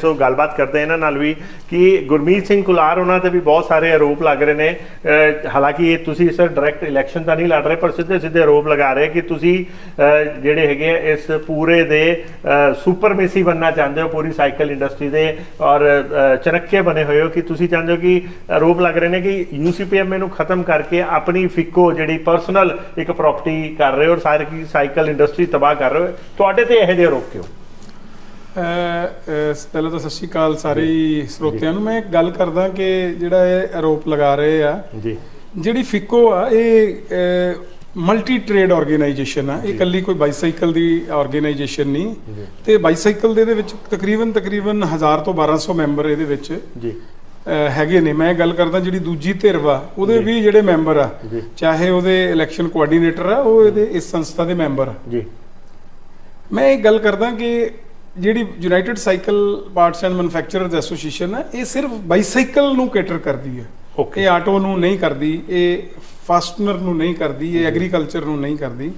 ਸੋ ਗੱਲਬਾਤ ਕਰਦੇ ਇਹਨਾਂ ਨਾਲ ਵੀ ਕਿ ਗੁਰਮੀਤ ਸਿੰਘ ਕੁਲਾਰ ਉਹਨਾਂ ਤੇ ਵੀ ਬਹੁਤ ਸਾਰੇ ਆਰੋਪ ਲੱਗ ਰਹੇ ਨੇ। ਹਾਲਾਂਕਿ ਇਹ ਤੁਸੀਂ ਸਰ ਡਾਇਰੈਕਟ ਇਲੈਕਸ਼ਨ ਤਾਂ ਨਹੀਂ ਲੜ ਰਹੇ ਪਰ ਸਿੱਧੇ ਸਿੱਧੇ ਆਰੋਪ ਲਗਾ ਰਹੇ ਕਿ ਤੁਸੀਂ ਜਿਹੜੇ ਹੈਗੇ ਆ ਇਸ ਪੂਰੇ ਦੇ ਸੁਪਰਮੇਸੀ ਬੰਨਣਾ ਚਾਹੁੰਦੇ ਹੋ ਪੂਰੀ ਸਾਈਕਲ ਇੰਡਸਟਰੀ ਦੇ ਔਰ ਅਹ, ਚਣੱਕੇ ਬਣੇ ਹੋਏ ਹੋ ਕਿ ਤੁਸੀਂ ਚਾਹੁੰਦੇ ਹੋ ਕਿ ਆਰੋਪ ਲੱਗ ਰਹੇ ਨੇ ਕਿ ਯੂਸੀਪੀਐਮਏ ਨੂੰ ਖਤਮ ਕਰਕੇ ਆਪਣੀ ਫਿੱਕੋ ਜਿਹੜੀ ਪਰਸਨਲ ਇੱਕ ਪ੍ਰਾਪਰਟੀ ਕਰ ਰਹੇ ਹੋ ਔਰ ਸਾਰੀ ਸਾਈਕਲ ਇੰਡਸਟਰੀ ਤਬਾਹ ਕਰ ਰਹੇ ਹੋ। ਤੁਹਾਡੇ ਤੇ ਇਹੋ ਜਿਹੇ ਆਰੋਪ ਕਿਉਂ? ਪਹਿਲਾਂ ਤਾਂ ਸਤਿ ਸ਼੍ਰੀ ਅਕਾਲ ਸਾਰੇ ਸਰੋਤਿਆਂ ਨੂੰ। ਮੈਂ ਇੱਕ ਗੱਲ ਕਰਦਾ ਕਿ ਜਿਹੜਾ ਇਹ ਆਰੋਪ ਲਗਾ ਰਹੇ ਆ ਜੀ। ਜਿਹੜੀ ਫਿਕੋ ਆ ਇਹ ਮਲਟੀ ਟ੍ਰੇਡ ਆਰਗੇਨਾਈਜੇਸ਼ਨ ਆ। ਇਹ ਇਕੱਲੀ ਕੋਈ ਬਾਈਸਾਈਕਲ ਦੀ ਆਰਗੇਨਾਈਜੇਸ਼ਨ ਨਹੀਂ। ਤੇ ਬਾਈਸਾਈਕਲ ਦੇ ਇਹਦੇ ਵਿੱਚ ਤਕਰੀਬਨ ਤਕਰੀਬਨ 1000 ਤੋਂ 1200 ਮੈਂਬਰ ਇਹਦੇ ਵਿੱਚ ਜੀ। ਹੈਗੇ ਨੇ। ਮੈਂ ਗੱਲ ਕਰਦਾ ਜਿਹੜੀ ਦੂਜੀ ਧਿਰ ਵਾ ਉਹਦੇ। ਵੀ ਜਿਹੜੇ ਮੈਂਬਰ ਆ। ਚਾਹੇ ਉਹਦੇ ਇਲੈਕਸ਼ਨ ਕੋਆਰਡੀਨੇਟਰ ਆ ਉਹ ਇਹਦੇ ਇਸ ਸੰਸਥਾ ਦੇ ਮੈਂਬਰ ਆ। ਜੀ। ਮੈਂ ਇਹ ਗੱਲ ਕਰਦਾ ਕਿ ਜਿਹੜੀ United cycle parts and manufacturers association ਹੈ ਇਹ ਸਿਰਫ ਬਾਈਸਾਈਕਲ ਨੂੰ ਕੇਟਰ ਕਰਦੀ ਹੈ. ਇਹ ਆਟੋ ਨੂੰ ਨਹੀਂ ਕਰਦੀ ਇਹ ਫਾਸਟਨਰ ਨੂੰ ਨਹੀਂ ਕਰਦੀ ਇਹ ਐਗਰੀਕਲਚਰ ਨੂੰ ਨਹੀਂ ਕਰਦੀ।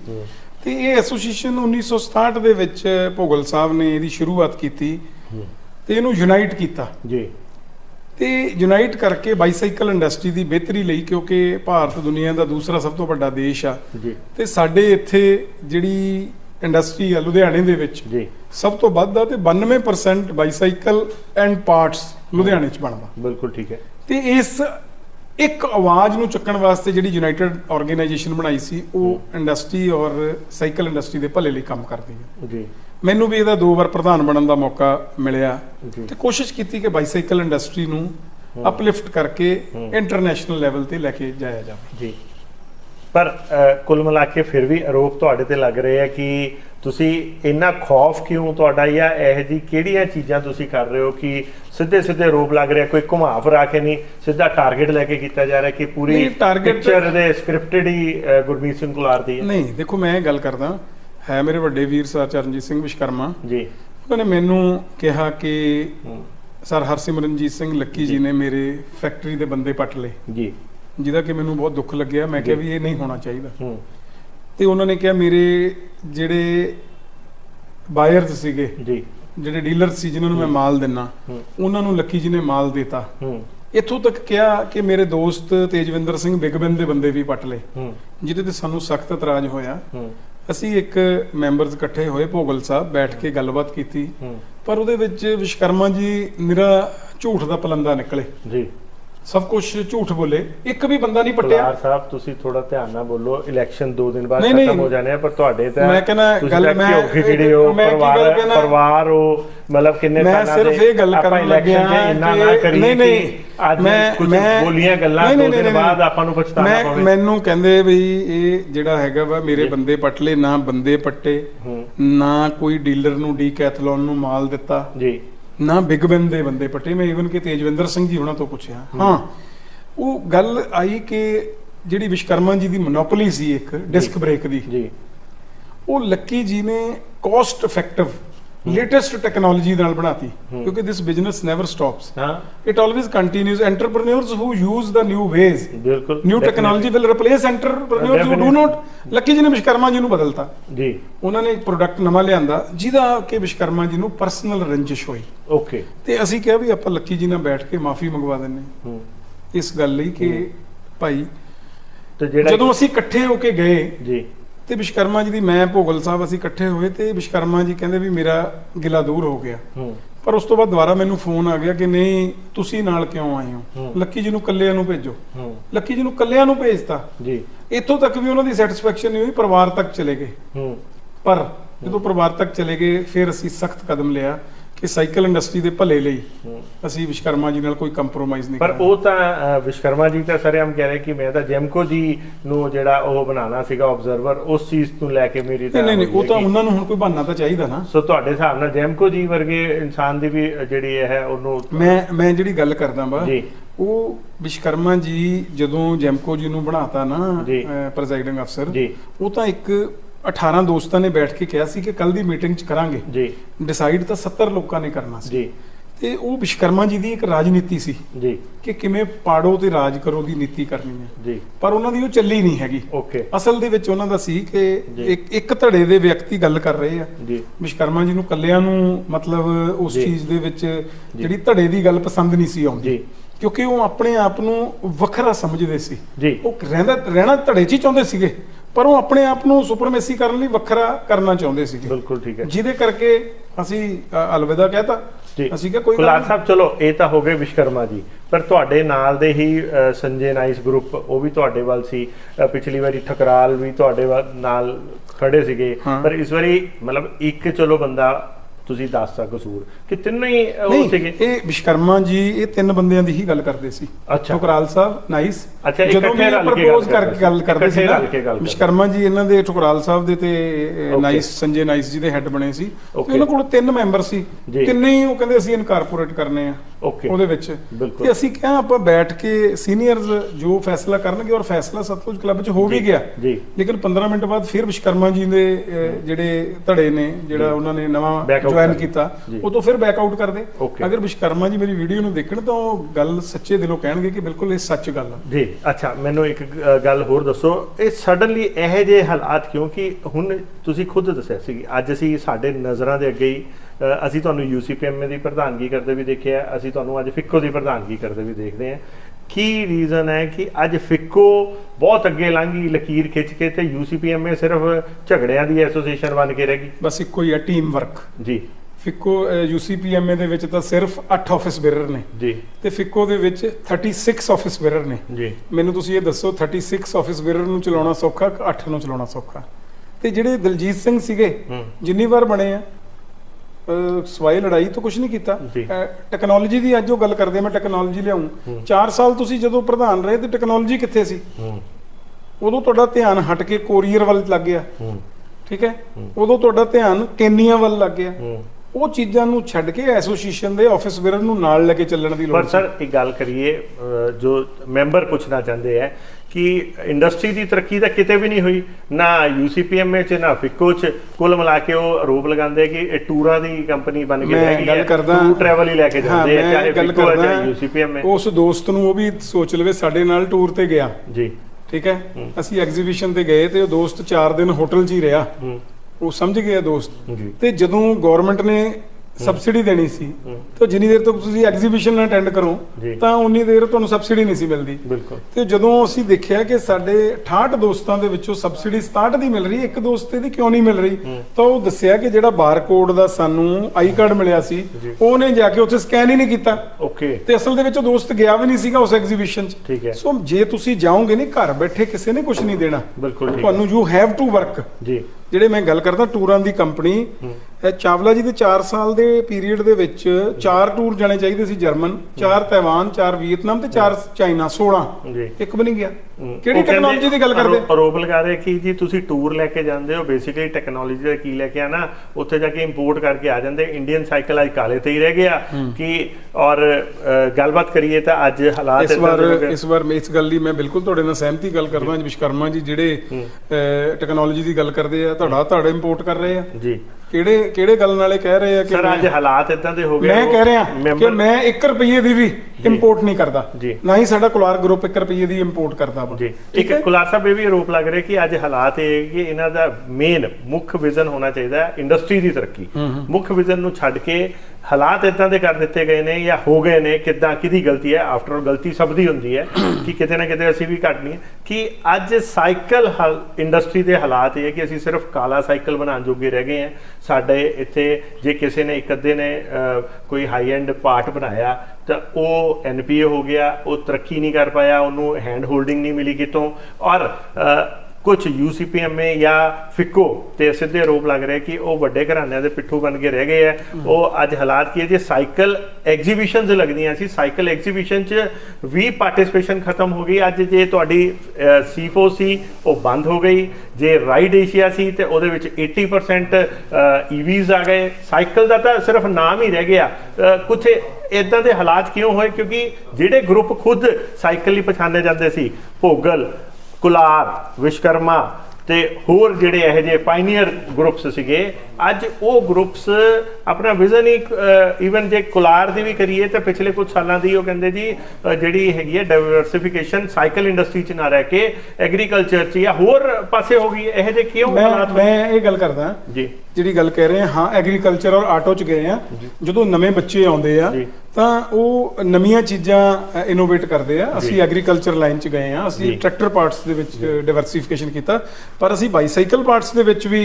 ਤੇ ਇਹ ਐਸੋਸੀਏਸ਼ਨ 1967 ਦੇ ਵਿੱਚ ਭੋਗਲ ਸਾਹਿਬ ਨੇ ਇਹਦੀ ਸ਼ੁਰੂਆਤ ਕੀਤੀ ਤੇ ਇਹਨੂੰ ਯੂਨਾਈਟ ਕੀਤਾ। ਜੀ। ਤੇ ਯੂਨਾਈਟ ਕਰਕੇ ਬਾਈਸਾਈਕਲ ਇੰਡਸਟਰੀ ਦੀ ਬਿਹਤਰੀ ਲਈ ਕਿਉਂਕਿ ਭਾਰਤ ਦੁਨੀਆ ਦਾ ਦੂਸਰਾ ਸਭ ਤੋਂ ਵੱਡਾ ਦੇਸ਼ ਆ। ਜੀ। ਤੇ ਸਾਡੇ ਇੱਥੇ ਜਿਹੜੀ ਇੰਡਸਟਰੀ ਆ ਲੁਧਿਆਣੇ ਦੇ ਵਿੱਚ ਜੀ। ਸਭ ਤੋਂ ਵੱਧ ਆ ਤੇ 92% ਬਾਈਸਾਈਕਲ ਐਂਡ ਪਾਰਟਸ ਲੁਧਿਆਣੇ ਚ ਬਣਦਾ। ਬਿਲਕੁਲ ਠੀਕ ਹੈ। ਤੇ ਇਸ ਇੱਕ ਆਵਾਜ਼ ਨੂੰ ਚੱਕਣ ਵਾਸਤੇ ਜਿਹੜੀ ਯੂਨਾਈਟਿਡ ਆਰਗੇਨਾਈਜੇਸ਼ਨ ਬਣਾਈ ਸੀ ਉਹ ਇੰਡਸਟਰੀ ਔਰ ਸਾਈਕਲ ਇੰਡਸਟਰੀ ਦੇ ਭਲੇ ਲਈ ਕੰਮ ਕਰਦੀ ਹੈ। ਜੀ। ਮੈਨੂੰ ਵੀ ਇਹਦਾ ਦੋ ਵਾਰ ਪ੍ਰਧਾਨ ਬਣਨ ਦਾ ਮੌਕਾ ਮਿਲਿਆ। ਤੇ ਕੋਸ਼ਿਸ਼ ਕੀਤੀ ਕਿ ਬਾਈਸਾਈਕਲ ਇੰਡਸਟਰੀ ਨੂੰ ਅਪਲਿਫਟ ਕਰਕੇ ਇੰਟਰਨੈਸ਼ਨਲ ਲੈਵਲ ਤੇ ਲੈ ਕੇ ਜਾਇਆ ਜਾਵੇ। ਜੀ। ਪਰ ਕੁੱਲ ਮਿਲਾ ਕੇ ਫਿਰ ਵੀ ਆਰੋਪ ਤੁਹਾਡੇ ਤੇ ਲੱਗ ਰਹੇ ਆ ਕਿ ਤੁਸੀਂ ਇੰਨਾ ਖੌਫ ਕਿਉਂ ਤੁਹਾਡਾ ਜਾਂ ਇਹ ਜੀ ਕਿਹੜੀਆਂ ਚੀਜ਼ਾਂ ਤੁਸੀਂ ਕਰ ਰਹੇ ਹੋ ਕਿ ਸਿੱਧੇ ਸਿੱਧੇ ਆਰੋਪ ਲੱਗ ਰਿਹਾ ਕੋਈ ਘੁਮਾ ਫਿਰਾ ਕੇ ਨਹੀਂ ਸਿੱਧਾ ਟਾਰਗੇਟ ਲੈ ਕੇ ਕੀਤਾ ਜਾ ਰਿਹਾ ਕਿ ਪੂਰੀ ਪਿਕਚਰ ਦੇ ਸਕ੍ਰਿਪਟਡ ਹੀ ਗੁਰਮੀਤ ਸਿੰਘ ਕੁਲਾਰ ਦੀ ਹੈ। ਨਹੀਂ ਦੇਖੋ ਮੈਂ ਇਹ ਗੱਲ ਕਰਦਾ ਹੈ ਮੇਰੇ ਵੱਡੇ ਵੀਰ ਸਰ ਚਰਨਜੀਤ ਸਿੰਘ ਵਿਸ਼ਕਰਮਾ। ਜੀ। ਉਹਨਾਂ ਨੇ ਮੈਨੂੰ ਕਿਹਾ ਕਿ ਸਰ ਹਰਸਿਮਰਨਜੀਤ ਸਿੰਘ ਲੱਕੀ ਜੀ ਨੇ ਮੇਰੇ ਫੈਕਟਰੀ ਦੇ ਬੰਦੇ ਪੱਟ ਲਏ। ਜੀ। ਜਿਹਦਾ ਕਿ ਮੈਨੂੰ ਬਹੁਤ ਦੁੱਖ ਲੱਗਿਆ ਮੈਂ ਕਿਹਾ। ਵੀ ਇਹ ਨਹੀਂ ਹੋਣਾ ਚਾਹੀਦਾ। ਹੂੰ। ਤੇ ਉਹਨਾਂ ਨੇ ਕਿਹਾ ਮੇਰੇ ਜਿਹੜੇ ਬਾਇਰਸ ਸੀਗੇ ਜੀ। ਜਿਹੜੇ ਡੀਲਰ ਸੀ ਜਿਨ੍ਹਾਂ ਨੂੰ ਮੈਂ ਮਾਲ ਦਿੰਨਾ ਉਹਨਾਂ ਨੂੰ ਲੱਕੀ ਜੀ ਨੇ ਮਾਲ ਦਿੱਤਾ। ਇੱਥੋਂ ਤੱਕ ਕਿਹਾ ਕਿ ਮੇਰੇ ਦੋਸਤ ਤੇਜਵਿੰਦਰ ਸਿੰਘ ਬਿਗਬਨ ਦੇ ਬੰਦੇ ਵੀ ਪੱਟ ਲਏ ਜਿਹਦੇ ਤੇ ਸਾਨੂੰ ਸਖਤ ਇਤਰਾਜ਼ ਹੋਇਆ। ਅਸੀਂ ਇੱਕ ਮੈਂਬਰਸ ਇਕੱਠੇ ਹੋਏ ਭੋਗਲ ਸਾਹਿਬ ਬੈਠ ਕੇ ਗੱਲਬਾਤ ਕੀਤੀ। ਪਰ ਉਹਦੇ ਵਿੱਚ ਵਿਸ਼ਕਰਮਾ ਜੀ ਨਿਰਾ ਝੂਠ ਦਾ ਪਲੰਦਾ ਨਿਕਲੇ। ਜੀ। ਸਭ ਕੁਝ ਝੂਠ ਬੋਲੇ। ਇੱਕ ਵੀ ਬੰਦਾ ਨਹੀਂ ਪੱਟਿਆ। ਕੁਲਾਰ ਸਾਹਿਬ ਤੁਸੀਂ ਥੋੜਾ ਧਿਆਨ ਨਾਲ ਬੋਲੋ। ਇਲੈਕਸ਼ਨ 2 ਦਿਨ ਬਾਅਦ ਨਹੀਂ, ਖਤਮ। ਹੋ ਜਾਣੇ ਆ ਪਰ ਤੁਹਾਡੇ ਤਾਂ ਮੈਂ ਕਹਿੰਦਾ ਤੁਸੀਂ ਗੱਲ ਤਾਂ ਮੈਂ- ਘਿਓ ਖਿਚੜੀ ਹੋ ਮੈਂ ਕੀ ਗੱਲ ਪਰਿਵਾਰ ਪਰਿਵਾਰ ਹੋ ਮਤਲਬ ਕਿੰਨੇ ਮੈਂ ਸਾਲਾਂ ਸਿਰਫ ਦੇ ਇਹ ਗੱਲ ਆਪਾਂ ਕਰਨ election ਲੱਗਿਆ 'ਚ ਇੰਨਾ ਨਾ ਕਿ- ਕਰੀਏ ਨਹੀਂ, ਨਹੀਂ, ਕਿ ਅੱਜ ਮੈਂ- ਕੁਝ ਮੈਂ- ਬੋਲੀਆਂ ਗੱਲਾਂ ਨਹੀਂ, ਦਿਨ ਨਹੀਂ, ਬਾਅਦ ਨਹੀਂ। ਆਪਾਂ ਨੂੰ ਪਛਤਾਣਾ ਮੈਂ ਪਵੇ। ਮੈਨੂੰ ਕਹਿੰਦੇ ਵੀ ਇਹ ਜਿਹੜਾ ਹੈਗਾ ਵਾ ਮੇਰੇ। ਬੰਦੇ ਪਟਲੇ ਨਾ ਬੰਦੇ ਪੱਟੇ ਹੂੰ। ਨਾ ਕੋਈ ਡੀਲਰ ਨੂੰ ਡੀਕੈਥਲੋਨ ਨੂੰ ਮਾਲ ਦਿੱਤਾ। ਜੀ। ਨਾ ਬਿਗ ਬੈਨ ਦੇ ਬੰਦੇ ਪੱਟੇ ਮੈਂ ਈਵਨ ਕਿ ਤੇਜਵਿੰਦਰ ਸਿੰਘ ਜੀ ਉਹਨਾਂ ਤੋਂ ਪੁੱਛਿਆ। ਹਾਂ ਉਹ ਗੱਲ ਆਈ ਕਿ ਜਿਹੜੀ ਵਿਸ਼ਕਰਮਾ ਜੀ ਦੀ ਮੋਨੋਪੋਲੀ ਸੀ ਇੱਕ ਡਿਸਕ ਬ੍ਰੇਕ ਦੀ। ਜੀ। ਉਹ ਲੱਕੀ ਜੀ ਨੇ ਕਾਸਟ ਇਫੈਕਟਿਵ ਲੇਟੈਸਟ ਟੈਕਨੋਲੋਜੀ ਨਾਲ ਬਣਾਤੀ। ਕਿਉਂਕਿ ਦਿਸ ਬਿਜ਼ਨਸ ਨੈਵਰ ਸਟਾਪਸ ਹਾਂ। It always continues entrepreneurs who use the new ways ਬਿਲਕੁਲ new technology will replace entrepreneurs who do not Lucky ji ਨੇ ਵਿਸ਼ਕਰਮਾ ਜੀ ਨੂੰ ਬਦਲਤਾ। ਜੀ। ਉਹਨਾਂ ਨੇ ਇੱਕ ਪ੍ਰੋਡਕਟ ਨਵਾਂ ਲਿਆਂਦਾ ਜਿਹਦਾ ਕਿ ਵਿਸ਼ਕਰਮਾ ਜੀ ਨੂੰ ਪਰਸਨਲ ਰੰਜਿਸ਼ ਹੋਈ। ਓਕੇ ਤੇ ਅਸੀਂ ਕਿਹਾ ਵੀ ਆਪਾਂ ਲੱਕੀ ਜੀ ਨਾਲ ਬੈਠ ਕੇ ਮਾਫੀ ਮੰਗਵਾ ਦਿੰਨੇ ਇਸ ਗੱਲ ਲਈ ਕਿ ਭਾਈ ਤੇ ਜਿਹੜਾ ਜਦੋਂ ਅਸੀਂ ਇਕੱਠੇ ਹੋ ਕੇ ਗਏ ਜੀ। ਤੇ ਵਿਸ਼ਕਰਮਾ ਜੀ ਦੀ ਮੈਂ ਭੋਗਲ ਸਾਹਿਬ ਅਸੀਂ ਇਕੱਠੇ ਹੋਏ ਤੇ ਵਿਸ਼ਕਰਮਾ ਜੀ ਕਹਿੰਦੇ ਵੀ ਮੇਰਾ ਗਿਲਾ ਦੂਰ ਹੋ ਗਿਆ। ਹੂੰ। ਪਰ ਉਸ ਤੋਂ ਬਾਅਦ ਦੁਬਾਰਾ ਮੈਨੂੰ ਫੋਨ ਆ ਗਿਆ ਕਿ ਨਹੀਂ ਤੁਸੀਂ ਨਾਲ ਕਿਉਂ ਆਏ ਹੋ। ਲੱਕੀ ਜੀ ਨੂੰ ਕੱਲਿਆਂ ਨੂੰ ਭੇਜੋ। ਹੂੰ। ਲੱਕੀ ਜੀ ਨੂੰ ਕੱਲਿਆਂ ਨੂੰ ਭੇਜਤਾ। ਜੀ। ਇੱਥੋਂ ਤੱਕ ਵੀ ਉਹਨਾਂ ਦੀ ਸੈਟੀਸਫੈਕਸ਼ਨ ਨਹੀਂ ਹੋਈ ਪਰਿਵਾਰ ਤੱਕ ਚਲੇ ਗਏ। ਹੂੰ। ਪਰ ਜਦੋਂ ਪਰਿਵਾਰ ਤੱਕ ਚਲੇ ਗਏ ਫਿਰ ਅਸੀਂ ਸਖਤ ਕਦਮ ਲਿਆ। ਕਿ ਸਾਈਕਲ ਇੰਡਸਟਰੀ ਦੇ ਭਲੇ ਲਈ ਅਸੀਂ ਵਿਸ਼ਕਰਮਾ ਜੀ ਨਾਲ ਕੋਈ ਕੰਪਰੋਮਾਈਜ਼ ਨਹੀਂ ਪਰ ਉਹ ਤਾਂ ਵਿਸ਼ਕਰਮਾ ਜੀ ਤਾਂ ਸਾਰੇ ਹਮ ਕਹਿ ਰਹੇ ਕਿ ਮੈਂ ਤਾਂ ਜੈਮਕੋ ਜੀ ਨੂੰ ਜਿਹੜਾ ਉਹ ਬਣਾਉਣਾ ਸੀਗਾ ਆਬਜ਼ਰਵਰ ਉਸ ਚੀਜ਼ ਨੂੰ ਲੈ ਕੇ ਮੇਰੀ ਨਹੀਂ ਨਹੀਂ ਨਹੀਂ ਉਹ ਤਾਂ ਉਹਨਾਂ ਨੂੰ ਹੁਣ ਕੋਈ ਬਹਾਨਾ ਤਾਂ ਚਾਹੀਦਾ ਨਾ। ਸੋ ਤੁਹਾਡੇ ਹਿਸਾਬ ਨਾਲ ਜੈਮਕੋ ਜੀ ਵਰਗੇ ਇਨਸਾਨ ਦੀ ਵੀ ਜਿਹੜੀ ਹੈ ਉਹਨੂੰ ਮੈਂ ਮੈਂ ਜਿਹੜੀ ਗੱਲ ਕਰਦਾ ਬਾ ਜੀ। ਉਹ ਵਿਸ਼ਕਰਮਾ ਜੀ ਜਦੋਂ ਜੈਮਕੋ ਜੀ ਨੂੰ ਬਣਾਤਾ ਨਾ। ਪ੍ਰੈਜ਼ਾਈਡਿੰਗ ਅਫਸਰ ਉਹ ਤਾਂ ਇੱਕ 18 ਦੋਸਤਾਂ ਨੇ ਬੈਠ ਕੇ ਕਿਹਾ ਸੀ ਕਿ ਕੱਲ ਦੀ ਮੀਟਿੰਗ 'ਚ ਕਰਾਂਗੇ। ਜੀ। ਡਿਸਾਈਡ ਤਾਂ 70 ਲੋਕਾਂ ਨੇ ਕਰਨਾ ਸੀ। ਜੀ। ਤੇ ਉਹ ਵਿਸ਼ਕਰਮਾ ਜੀ ਦੀ ਇੱਕ ਰਾਜਨੀਤੀ ਸੀ ਜੀ। ਕਿ ਕਿਵੇਂ ਪਾੜੋ ਤੇ ਰਾਜ ਕਰੋ ਦੀ ਨੀਤੀ ਕਰਨੀ ਹੈ। ਜੀ। ਪਰ ਉਹਨਾਂ ਦੀ ਉਹ ਚੱਲੀ ਨਹੀਂ ਹੈਗੀ। ਓਕੇ। ਅਸਲ ਦੇ ਵਿੱਚ ਉਹਨਾਂ ਦਾ ਸੀ ਕਿ। ਇੱਕ ਇੱਕ ਧੜੇ ਦੇ ਵਿਅਕਤੀ ਗੱਲ ਕਰ ਰਹੇ ਆ। ਜੀ। ਵਿਸ਼ਕਰਮਾ ਜੀ ਨੂੰ ਕੱਲਿਆਂ ਨੂੰ ਮਤਲਬ ਉਸ। ਚੀਜ਼ ਦੇ ਵਿੱਚ ਜਿਹੜੀ ਧੜੇ ਦੀ ਗੱਲ ਪਸੰਦ ਨਹੀਂ ਸੀ ਆਉਂਦੀ। ਜੀ। ਕਿਉਂਕਿ ਉਹ ਆਪਣੇ ਆਪ ਨੂੰ ਵੱਖਰਾ ਸਮਝਦੇ ਸੀ। ਉਹ ਰਹਿੰਦਾ ਰਹਿਣਾ ਧੜੇ 'ਚ ਹੀ ਚਾਹੁੰਦੇ ਸੀਗੇ। ਪਰ ਉਹ ਆਪਣੇ ਆਪ ਨੂੰ ਸੁਪਰਮੇਸੀ ਕਰਨ ਲਈ ਵੱਖਰਾ ਕਰਨਾ ਚਾਹੁੰਦੇ ਸੀਗੇ। ਬਿਲਕੁਲ ਠੀਕ ਹੈ। ਜਿਹਦੇ ਕਰਕੇ ਅਸੀਂ ਅਲਵਿਦਾ ਕਹਿਤਾ। ਅਸੀਂ ਕਿਹਾ ਕੋਈ ਕੁਲਾਰ। ਸਾਹਿਬ ਚਲੋ ਇਹ ਤਾਂ ਹੋ ਗਏ ਵਿਸ਼ਕਰਮਾ ਜੀ। ਪਰ ਤੁਹਾਡੇ ਨਾਲ ਦੇ ਹੀ ਸੰਜੇ ਨਾਈਸ ਗਰੁੱਪ ਉਹ ਵੀ ਤੁਹਾਡੇ ਵੱਲ ਸੀ। ਪਿਛਲੀ ਵਾਰੀ ਠਕਰਾਲ ਵੀ ਤੁਹਾਡੇ ਨਾਲ ਖੜੇ ਸੀਗੇ। ਪਰ ਇਸ ਵਾਰੀ ਮਤਲਬ ਇੱਕ ਚਲੋ ਬੰਦਾ ਤੁਸੀਂ ਦੱਸ ਸਕੋ ਕਸੂਰ ਕਿ ਤਿੰਨੋਂ ਹੀ ਉਹ ਨਹੀਂ ਸੀਗੇ ਇਹ ਵਿਸ਼ਕਰਮਾ ਜੀ ਇਹ ਤਿੰਨ ਬੰਦਿਆਂ ਦੀ ਹੀ ਗੱਲ ਕਰਦੇ ਸੀ ਅੱਛਾ। ਠੁਕਰਾਲ ਸਾਹਿਬ ਨਾਈਸ ਅੱਛਾ, ਜਦੋਂ ਕੇ ਪ੍ਰਪੋਜ਼ ਕਰਕੇ ਗੱਲ ਕਰਦੇ ਸੀ। ਵਿਸ਼ਕਰਮਾ ਜੀ ਇਹਨਾਂ ਦੇ ਠੁਕਰਾਲ ਸਾਹਿਬ ਦੇ ਤੇ. ਨਾਈਸ ਸੰਜੇ ਨਾਈਸ ਜੀ ਦੇ ਹੈੱਡ ਬਣੇ ਸੀ ਤੇ. ਉਹਨਾਂ ਕੋਲ ਤਿੰਨ ਮੈਂਬਰ ਸੀ। ਤਿੰਨੇ ਹੀ ਉਹ ਕਹਿੰਦੇ ਅਸੀਂ ਇਨਕਾਰਪੋਰੇਟ ਕਰਨੇ ਆ ਓਕੇ ਉਹਦੇ ਵਿੱਚ। ਤੇ ਅਸੀਂ ਕਿਹਾ ਆਪਾਂ ਬੈਠ ਕੇ ਸੀਨੀਅਰਸ ਜੋ ਫੈਸਲਾ ਕਰਨਗੇ ਔਰ ਫੈਸਲਾ ਸਤਲੁਜ ਕਲੱਬ 'ਚ ਹੋ ਵੀ ਜੀ, ਗਿਆ ਜੀ। ਲੇਕਿਨ 15 ਮਿੰਟ ਬਾਅਦ ਫਿਰ ਵਿਸ਼ਕਰਮਾ ਜੀ ਦੇ ਜਿਹੜੇ ਧੜੇ ਨੇ ਜਿਹੜਾ ਜੀ। ਉਹਨਾਂ ਨੇ ਨਵਾਂ ਜੁਆਇਨ ਕੀਤਾ ਜੀ। ਉਹ ਤੋਂ ਫਿਰ ਬੈਕ ਆਊਟ ਕਰਦੇ. ਅਗਰ ਵਿਸ਼ਕਰਮਾ ਜੀ ਮੇਰੀ ਵੀਡੀਓ ਨੂੰ ਦੇਖਣ ਤਾਂ ਉਹ ਗੱਲ ਸੱਚੇ ਦਿਲੋਂ ਕਹਿਣਗੇ ਕਿ ਬਿਲਕੁਲ ਇਹ ਸੱਚ ਗੱਲ ਆ ਜੀ ਅੱਛਾ ਮੈਨੂੰ ਇੱਕ ਗੱਲ ਹੋਰ ਦੱਸੋ ਇਹ ਸਡਨਲੀ ਇਹੋ ਜਿਹੇ ਹਾਲਾਤ ਕਿਉਂਕਿ ਹੁਣ ਤੁਸੀਂ ਖੁਦ ਦੱਸਿਆ ਸੀ ਅੱਜ ਅਸੀਂ ਸਾਡੇ ਨਜ਼ਰਾਂ ਦੇ ਅੱਗੇ ਹੀ ਅਸੀਂ ਤੁਹਾਨੂੰ ਯੂਸੀਪੀਐਮ ਦੀ ਪ੍ਰਧਾਨਗੀ ਕਰਦੇ ਵੀ ਦੇਖਿਆ ਅਸੀਂ ਤੁਹਾਨੂੰ ਅੱਜ ਫਿੱਕੋ ਦੀ ਪ੍ਰਧਾਨਗੀ ਕਰਦੇ ਵੀ ਦੇਖਦੇ ਹਾਂ। ਕੀ ਰੀਜ਼ਨ ਹੈ ਕਿ ਅੱਜ ਫਿੱਕੋ ਬਹੁਤ ਅੱਗੇ ਲੰਘੀ ਲਕੀਰ ਖਿੱਚ ਕੇ ਤੇ ਯੂਸੀਪੀਐਮ ਸਿਰਫ ਝਗੜਿਆਂ ਦੀ ਐਸੋਸੀਏਸ਼ਨ ਬਣ ਕੇ ਰਹਿ ਗਈ। ਬਸ ਇੱਕੋ ਹੀ ਆ ਟੀਮ ਵਰਕ ਜੀ। ਫਿੱਕੋ ਯੂਸੀਪੀਐਮਏ ਦੇ ਵਿੱਚ ਤਾਂ ਸਿਰਫ 8 ਆਫਿਸ ਬੇਰਰ ਨੇ। ਜੀ। ਤੇ ਫਿੱਕੋ ਦੇ ਵਿੱਚ 36 ਆਫਿਸ ਬੇਰਰ ਨੇ। ਜੀ। ਮੈਨੂੰ ਤੁਸੀਂ ਇਹ ਦੱਸੋ 36 ਆਫਿਸ ਬੇਰਰ ਨੂੰ ਚਲਾਉਣਾ ਸੌਖਾ ਕਿ 8 ਨੂੰ ਚਲਾਉਣਾ ਸੌਖਾ? ਤੇ ਜਿਹੜੇ ਦਲਜੀਤ ਸਿੰਘ ਸੀਗੇ ਹੂੰ। ਜਿੰਨੀ ਵਾਰ ਬਣੇ ਆ ਸਵਾਈ ਲੜਾਈ ਤੋਂ ਕੁਝ ਨਹੀਂ ਕੀਤਾ। ਟੈਕਨੋਲੋਜੀ ਦੀ ਅੱਜ ਉਹ ਗੱਲ ਕਰਦੇ ਆ, ਮੈਂ ਟੈਕਨੋਲੋਜੀ ਲਿਆਉਂ ਹੂੰ। 4 ਸਾਲ ਤੁਸੀਂ ਜਦੋਂ ਪ੍ਰਧਾਨ ਰਹੇ ਤੇ ਟੈਕਨੋਲੋਜੀ ਕਿੱਥੇ ਸੀ? ਉਦੋਂ ਤੁਹਾਡਾ ਧਿਆਨ ਹਟ ਕੇ ਕੋਰੀਅਰ ਵੱਲ ਲੱਗ ਗਿਆ। ਠੀਕ ਹੈ। ਉਦੋਂ ਤੁਹਾਡਾ ਧਿਆਨ ਕੇਨੀਆਂ ਵੱਲ ਲੱਗ ਗਿਆ। ਉਹ ਚੀਜ਼ਾਂ ਨੂੰ ਛੱਡ ਕੇ ਐਸੋਸੀਏਸ਼ਨ ਦੇ ਆਫਿਸ ਬੇਰਰ ਨੂੰ ਨਾਲ ਲੈ ਕੇ ਚੱਲਣ ਦੀ ਲੋੜ ਪਰ ਸਰ ਇੱਕ ਗੱਲ ਕਰੀਏ ਜੋ ਮੈਂਬਰ ਪੁੱਛਣਾ ਚਾਹੁੰਦੇ ਹੈ ਕਿ ਇੰਡਸਟਰੀ ਦੀ ਤਰੱਕੀ ਤਾਂ ਕਿਤੇ ਵੀ ਨਹੀਂ ਹੋਈ ਨਾ ਯੂਸੀਪੀਐਮ ਚ ਨਾ ਫਿੱਕੋ ਚ। ਕੁੱਲ ਮਿਲਾ ਕੇ ਉਹ ਆਰੋਪ ਲਗਾਉਂਦੇ ਕਿ ਇਹ ਟੂਰਾਂ ਦੀ ਕੰਪਨੀ ਬਣ ਕੇ ਰਹਿ ਗਈ ਹੈ। ਟੂਰ ਟਰੈਵਲ ਹੀ ਲੈ ਕੇ ਜਾਂਦੇ ਆ ਚਾਹੇ ਗੱਲ ਫਿੱਕੋ ਕਰਦਾ ਚਾਹੇ ਯੂਸੀਪੀਐਮ ਹੈ। ਉਸ ਦੋਸਤ ਨੂੰ ਉਹ ਵੀ ਸੋਚ ਲਵੇ ਸਾਡੇ ਨਾਲ ਟੂਰ ਤੇ ਗਿਆ। ਜੀ। ਠੀਕ ਹੈ। ਅਸੀਂ ਐਗਜ਼ੀਬਿਸ਼ਨ ਤੇ ਗਏ ਤੇ ਉਹ ਦੋਸਤ 4 ਦਿਨ ਹੋਟਲ 'ਚ ਹੀ ਰਿਹਾ। ਉਹ ਸਮਝ ਗਿਆ ਦੋਸਤ। ਤੇ ਜਦੋਂ ਗਵਰਨਮੈਂਟ ਨੇ ਸਬਸਿਡੀ ਦੇਣੀ ਸੀ। ਤਾਂ ਜਿੰਨੀ ਦੇਰ ਤੱਕ ਤੁਸੀਂ ਐਗਜ਼ੀਬਿਸ਼ਨ ਨਾ ਅਟੈਂਡ ਕਰੋ। ਤਾਂ ਉਨੀ ਦੇਰ ਤੁਹਾਨੂੰ ਸਬਸਿਡੀ ਨਹੀਂ ਸੀ ਮਿਲਦੀ। ਬਿਲਕੁਲ। ਤੇ ਜਦੋਂ ਅਸੀਂ ਦੇਖਿਆ ਕਿ ਸਾਡੇ 68 ਦੋਸਤਾਂ ਦੇ ਵਿੱਚੋਂ ਸਬਸਿਡੀ 67 ਦੀ ਮਿਲ ਰਹੀ ਇੱਕ ਦੋਸਤ ਦੀ ਕਿਉਂ ਨਹੀਂ ਮਿਲ ਰਹੀ। ਤਾਂ ਉਹ ਦੱਸਿਆ ਕਿ ਜਿਹੜਾ ਬਾਰਕੋਡ ਦਾ ਸਾਨੂੰ ਆਈ ਕਾਰਡ ਮਿਲਿਆ ਸੀ। ਉਹਨੇ ਜਾ ਕੇ ਉੱਥੇ ਸਕੈਨ ਹੀ ਨਹੀਂ ਕੀਤਾ। ਓਕੇ। ਤੇ ਅਸਲ ਦੇ ਵਿੱਚ ਉਹ ਦੋਸਤ ਗਿਆ ਵੀ ਨਹੀਂ ਸੀਗਾ ਉਸ ਐਗਜ਼ੀਬਿਸ਼ਨ 'ਚ। ਠੀਕ ਹੈ। ਸੋ ਜੇ ਤੁਸੀਂ ਜਾਓਗੇ ਨਹੀਂ ਘਰ ਬੈਠੇ ਕਿਸੇ ਨੇ ਕੁਝ ਨਹੀਂ ਦੇਣਾ। ਬਿਲਕੁਲ। ਤੁਹਾਨੂੰ ਯੂ ਹੈਵ ਟੂ ਵਰਕ ਜੀ। ਜਿਹੜੇ ਮੈਂ ਗੱਲ ਕਰਦਾ ਟੂਰਾਂ ਦੀ ਕੰਪਨੀ ਚਾਵਲਾ ਜੀ ਦੇ 4 ਸਾਲ ਦੇ ਪੀਰੀਅਡ ਦੇ ਵਿੱਚ 4 ਟੂਰ ਜਾਣੇ ਚਾਹੀਦੇ ਸੀ ਜਰਮਨ 4 ਤਾਈਵਾਨ 4 ਵੀਅਤਨਾਮ ਤੇ 4 ਚਾਈਨਾ 16 ਜੀ। ਇੱਕ ਵੀ ਨਹੀਂ ਗਿਆ। ਕਿਹੜੀ ਟੈਕਨੋਲੋਜੀ ਦੀ ਗੱਲ ਕਰਦੇ? ਆਰੋ- ਆਰੋਪ ਲਗਾ ਰਹੇ ਕਿ ਜੀ ਤੁਸੀਂ ਟੂਰ ਲੈ ਕੇ ਜਾਂਦੇ ਹੋ ਬੇਸਿਕਲੀ ਟੈਕਨੋਲੋਜੀ ਦਾ ਕੀ ਲੈ ਕੇ ਆਣਾ ਉੱਥੇ ਜਾ ਕੇ ਇੰਪੋਰਟ ਕਰਕੇ ਆ ਜਾਂਦੇ ਇੰਡੀਅਨ ਸਾਈਕਲ ਅੱਜ ਕਾਲੇ ਤੇ ਹੀ ਰਹਿ ਗਿਆ। ਕਿ ਔਰ ਗੱਲਬਾਤ ਕਰੀਏ ਤਾਂ ਅੱਜ ਹਾਲਾਤ ਇਸ ਵਾਰ। ਇਸ ਵਾਰ ਮੈਂ ਇਸ ਗੱਲ ਦੀ ਮੈਂ ਬਿਲਕੁਲ ਤੁਹਾਡੇ ਨਾਲ ਸਹਿਮਤੀ ਗੱਲ ਕਰਦਾ ਜੀ। ਵਿਸ਼ਕਰਮਾ ਜੀ ਜਿਹੜੇ ਟੈਕਨੋਲੋਜੀ ਦੀ ਗੱਲ ਕਰਦੇ ਆ ਤੁਹਾਡਾ ਤੁਹਾਡਾ ਇੰਪੋਰਟ ਕਰ ਰਹੇ ਆ। ਜੀ। ਕਿਹੜੇ ਕਿਹੜੇ ਗੱਲ ਨਾਲੇ ਕਹਿ ਰਹੇ ਆ ਕਿ ਸਰ ਅੱਜ ਹਾਲਾਤ ਇਦਾਂ ਦੇ ਹੋ ਗਏ ਮੈਂ ਕਹਿ ਰਿਹਾ ਕਿ ਮੈਂ 1 ਰੁਪਏ ਦੀ ਵੀ ਇੰਪੋਰਟ ਨਹੀਂ ਕਰਦਾ। ਨਾ ਹੀ ਸਾਡਾ ਕੁਲਾਰ ਗਰੁੱਪ 1 ਰੁਪਏ ਦੀ ਇੰਪੋਰਟ ਕਰਦਾ ਵਾ। ਜੀ। ਠੀਕ ਇੱਕ ਹੈ? ਕੁਲਾਰ ਸਾਹਿਬ ਇਹ ਵੀ ਆਰੋਪ ਲੱਗ ਰਿਹਾ ਕਿ ਅੱਜ ਹਾਲਾਤ ਇਹ ਕਿ ਇਹਨਾਂ ਦਾ ਮੇਨ ਮੁੱਖ ਵਿਜ਼ਨ ਹੋਣਾ ਚਾਹੀਦਾ ਹੈ ਇੰਡਸਟਰੀ ਦੀ ਤਰੱਕੀ। ਮੁੱਖ ਵਿਜ਼ਨ ਨੂੰ ਛੱਡ ਕੇ ਹਾਲਾਤ ਇਦਾਂ ਦੇ ਕਰ ਦਿੱਤੇ ਗਏ ਨੇ ਜਾਂ ਹੋ ਗਏ ਨੇ ਕਿਦਾਂ ਕਿਹਦੀ ਗਲਤੀ ਹੈ? ਆਫਟਰ ਆਲ ਗਲਤੀ ਸਭ ਦੀ ਹੁੰਦੀ ਹੈ ਕਿ ਕਿਤੇ ਨਾ ਕਿਤੇ ਅਸੀਂ ਵੀ ਘਟਣੀ ਹੈ। ਕਿ ਅੱਜ ਸਾਈਕਲ ਇੰਡਸਟਰੀ ਦੇ ਹਾਲਾਤ ਇਹ ਹੈ ਕਿ ਅਸੀਂ ਸਿਰਫ ਕਾਲਾ ਸਾਈਕਲ ਬਣਾਉਣ ਜੋਗੇ ਰਹਿ ਗਏ ਹਾਂ। ਸਾਡੇ ਇੱਥੇ ਜੇ ਕਿਸੇ ਨੇ ਇੱਕ ਅੱਧੇ ਨੇ ਕੋਈ ਹਾਈ ਐਂਡ ਪਾਰਟ ਬਣਾਇਆ, ਤਾਂ ਉਹ ਐਨਪੀਏ ਹੋ ਗਿਆ, ਉਹ ਤਰੱਕੀ ਨਹੀਂ ਕਰ ਪਾਇਆ, ਉਹਨੂੰ ਹੈਂਡ ਹੋਲਡਿੰਗ ਨਹੀਂ ਮਿਲੀ ਕਿਤੋਂ। ਔਰ ਕੁਝ ਯੂਸੀਪੀਐਮਏ ਜਾਂ ਫਿੱਕੋ ਤੇ ਸਿੱਧੇ ਆਰੋਪ ਲੱਗ ਰਿਹਾ ਕਿ ਉਹ ਵੱਡੇ ਘਰਾਣਿਆਂ ਦੇ ਪਿੱਠੂ ਬਣ ਕੇ ਰਹਿ ਗਏ ਆ। ਉਹ ਅੱਜ ਹਾਲਾਤ ਕੀ ਹੈ ਜੇ? ਸਾਈਕਲ ਐਗਜ਼ੀਬਿਸ਼ਨਸ ਲੱਗਦੀਆਂ ਸੀ। ਸਾਈਕਲ ਐਗਜ਼ੀਬਿਸ਼ਨ 'ਚ ਵੀ ਪਾਰਟਿਸਿਪੇਸ਼ਨ ਖਤਮ ਹੋ ਗਈ। ਅੱਜ ਜੇ ਤੁਹਾਡੀ C4 ਸੀ ਉਹ ਬੰਦ ਹੋ ਗਈ। ਜੇ ਰਾਈਡ ਏਸ਼ੀਆ ਸੀ ਤੇ ਉਹਦੇ ਵਿੱਚ 80% ਈਵੀਜ਼ ਆ ਗਏ। ਸਾਈਕਲ ਦਾ ਤਾਂ ਸਿਰਫ ਨਾਮ ਹੀ ਰਹਿ ਗਿਆ। ਕੁਝ ਇਦਾਂ ਦੇ ਹਾਲਾਤ ਕਿਉਂ ਹੋਏ? ਕਿਉਂਕਿ ਜਿਹੜੇ ਗਰੁੱਪ ਖੁਦ ਸਾਈਕਲ ਹੀ ਪਛਾਣੇ ਜਾਂਦੇ ਸੀ ਭੋਗਲ ਕੁਲਾਰ ਵਿਸ਼ਕਰਮਾ ਤੇ ਹੋਰ ਜਿਹੜੇ ਇਹੋ ਜਿਹੇ ਪਾਇਨੀਅਰ ਗਰੁੱਪਸ ਸੀਗੇ ਅੱਜ ਉਹ ਗਰੁੱਪਸ ਆਪਣਾ ਵਿਜ਼ਨ ਹੀ ਇਵਨ ਜੇ ਕੁਲਾਰ ਦੀ ਵੀ ਕਰੀਏ ਤਾਂ ਪਿਛਲੇ ਕੁਝ ਸਾਲਾਂ ਦੀ ਉਹ ਕਹਿੰਦੇ ਜੀ ਜਿਹੜੀ ਹੈਗੀ ਹੈ ਡਾਈਵਰਸਿਫਿਕੇਸ਼ਨ ਸਾਈਕਲ ਇੰਡਸਟਰੀ 'ਚ ਨਾ ਰਹਿ ਕੇ ਐਗਰੀਕਲਚਰ 'ਚ ਜਾਂ ਹੋਰ ਪਾਸੇ ਹੋ ਗਈ ਇਹੋ ਜਿਹੇ ਕਿਉਂ ਮੈਂ ਹਾਲਾਤ? ਮੈਂ ਇਹ ਗੱਲ ਕਰਦਾ। ਜੀ। ਜਿਹੜੀ ਗੱਲ ਕਹਿ ਰਹੇ ਆ ਹਾਂ ਐਗਰੀਕਲਚਰ ਔਰ ਆਟੋ ਚ ਗਏ ਆ ਜਦੋਂ ਨਵੇਂ ਬੱਚੇ ਆਉਂਦੇ ਆ ਜੀ। ਤਾਂ ਉਹ ਨਵੀਆਂ ਚੀਜ਼ਾਂ ਇਨੋਵੇਟ ਕਰਦੇ ਆ। ਅਸੀਂ ਐਗਰੀਕਲਚਰ ਲਾਈਨ ਚ ਗਏ ਆ ਅਸੀਂ ਜੀ। ਟਰੈਕਟਰ ਪਾਰਟਸ ਦੇ ਵਿੱਚ ਡਾਈਵਰਸਿਫਿਕੇਸ਼ਨ ਕੀਤਾ। ਪਰ ਅਸੀਂ ਬਾਈਸਾਈਕਲ ਪਾਰਟਸ ਦੇ ਵਿੱਚ ਵੀ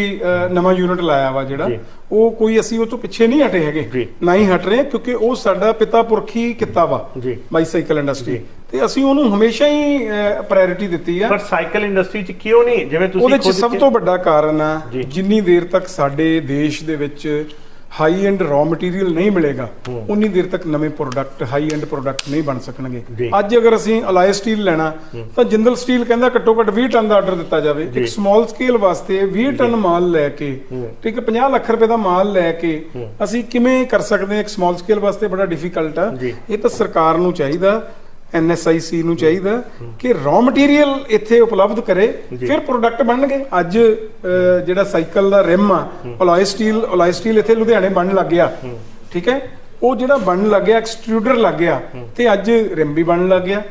ਨਵਾਂ ਯੂਨਿਟ ਲਾਇਆ ਵਾ ਜਿਹੜਾ। ਉਹ ਕੋਈ ਅਸੀਂ ਉਹ ਤੋਂ ਪਿੱਛੇ ਨਹੀਂ ਹਟੇ ਹੈਗੇ। ਨਾ ਹੀ ਹਟ ਰਹੇ ਕਿਉਂਕਿ ਉਹ ਸਾਡਾ ਪਿਤਾ ਪੁਰਖੀ ਕਿੱਤਾ ਵਾ। Bicycle industry. ਤੇ ਅਸੀਂ ਉਹਨੂੰ ਹਮੇਸ਼ਾ ਹੀ ਪ੍ਰਾਇੋਰਟੀ ਦਿੱਤੀ ਆ ਪਰ ਸਾਈਕਲ ਇੰਡਸਟਰੀ 'ਚ ਕਿਉਂ ਨਹੀਂ ਜਿਵੇਂ ਤੁਸੀਂ ਉਹਦੇ ਚ ਸਭ ਤੋਂ ਵੱਡਾ ਕਾਰਨ ਆ। ਜਿੰਨੀ ਦੇਰ ਤੱਕ ਸਾਡੇ ਦੇਸ਼ ਦੇ ਵਿੱਚ ਹਾਈ ਐਂਡ ਰॉ ਮਟੀਰੀਅਲ ਨਹੀਂ ਮਿਲੇਗਾ। ਉਨੀ ਦੇਰ ਤੱਕ ਨਵੇਂ ਪ੍ਰੋਡਕਟ ਹਾਈ ਐਂਡ ਪ੍ਰੋਡਕਟ ਨਹੀਂ ਬਣ ਸਕਣਗੇ। ਅੱਜ ਅਗਰ ਅਸੀਂ ਅਲਾਈ ਸਟੀਲ ਲੈਣਾ ਤਾਂ ਜਿੰਦਲ ਸਟੀਲ ਕਹਿੰਦਾ ਘੱਟੋ ਘੱਟ 20 ਟਨ ਦਾ ਆਰਡਰ ਦਿੱਤਾ ਜਾਵੇ। ਇੱਕ ਸਮਾਲ ਸਕੇਲ ਵਾਸਤੇ 20 ਟਨ ਮਾਲ ਲੈ ਕੇ। ਠੀਕ ਹੈ 50 ਲੱਖ ਰੁਪਏ ਦਾ ਮਾਲ ਲੈ ਕੇ। ਅਸੀਂ ਕਿਵੇਂ ਕਰ ਸਕਦੇ ਹਾਂ ਇੱਕ ਸਮਾਲ ਸਕੇਲ ਵਾਸਤੇ ਬੜਾ ਡਿਫਿਕਲਟ ਆ। ਇਹ ਤਾਂ ਸਰਕਾਰ ਨੂੰ ਚਾਹੀਦਾ ਐਨਐਸਆਈਸੀ ਨੂੰ ਚਾਹੀਦਾ ਕਿ ਰॉ ਮਟੀਰੀਅਲ ਇੱਥੇ ਉਪਲਬਧ ਕਰੇ। ਫਿਰ ਪ੍ਰੋਡਕਟ ਬਣਨਗੇ। ਅੱਜ ਜਿਹੜਾ ਸਾਈਕਲ ਦਾ ਰਿਮ ਆ ਅਲੋਏ ਸਟੀਲ ਅਲੋਏ ਸਟੀਲ ਇੱਥੇ ਲੁਧਿਆਣੇ ਬਣਨ ਲੱਗ ਗਿਆ। ਠੀਕ ਹੈ? ਉਹ ਜਿਹੜਾ ਬਣਨ ਲੱਗ ਗਿਆ ਐਕਸਟਰੂਡਰ ਲੱਗ ਗਿਆ ਤੇ ਅੱਜ ਰਿਮ ਵੀ ਬਣਨ ਲੱਗ ਗਿਆ।